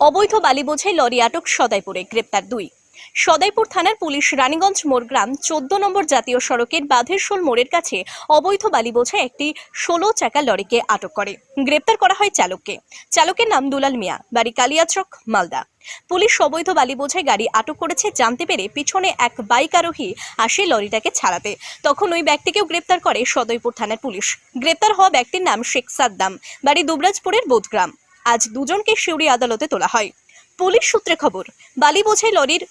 অবৈধ বালি বোঝাই লরি আটক সদাইপুরে, গ্রেপ্তার দুই। সদাইপুর থানার পুলিশ রানীগঞ্জ মোড়গ্রাম চোদ্দ নম্বর জাতীয় সড়কের বাঁধেরশোল মোড়ের কাছে অবৈধ বালি বোঝাই একটি ষোলো চাকা লরিকে আটক করে। গ্রেপ্তার করা হয় চালককে। চালকের নাম দুলাল মিয়া, বাড়ি কালিয়াচক, মালদা। পুলিশ অবৈধ বালি বোঝাই গাড়ি আটক করেছে জানতে পেরে পিছনে এক বাইক আরোহী আসে লরিটাকে ছাড়াতে। তখন ওই ব্যক্তিকেও গ্রেপ্তার করে সদয়পুর থানার পুলিশ। গ্রেপ্তার হওয়া ব্যক্তির নাম শেখ সাদ্দাম, বাড়ি দুবরাজপুরের বোধগ্রাম। আজ দুজনকে সিউড়ি আদালতে তোলা হয়। পুলিশ সূত্রে খবর বালি বোঝাই লরির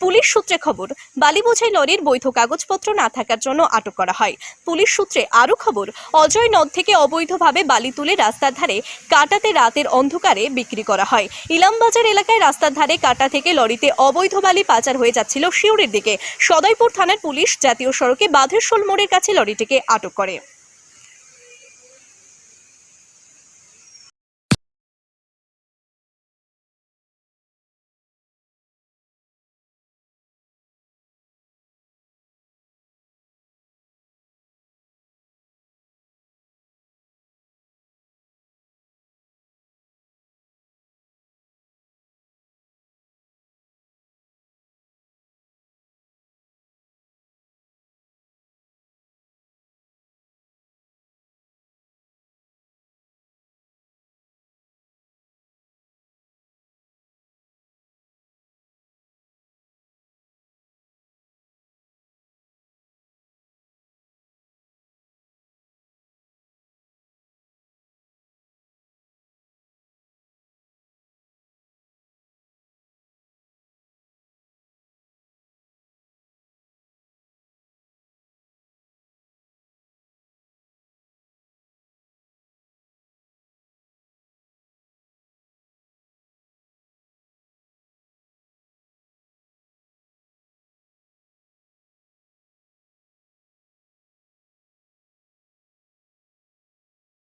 পুলিশ সূত্রে খবর বালি বোঝাই লরির বৈধ কাগজপত্র না থাকার জন্য আটক করা হয়। পুলিশ সূত্রে আরও খবর, অজয় নদ থেকে অবৈধভাবে বালি তুলে রাস্তার ধারে কাটাতে রাতের অন্ধকারে বিক্রি করা হয়। ইলামবাজার এলাকায় রাস্তার ধারে কাটা থেকে লরিতে অবৈধ বালি পাচার হয়ে যাচ্ছিল শিউরের দিকে। সদয়পুর থানার পুলিশ জাতীয় সড়কে বাঁধেরশোল মোড়ের কাছে লরিটিকে আটক করে।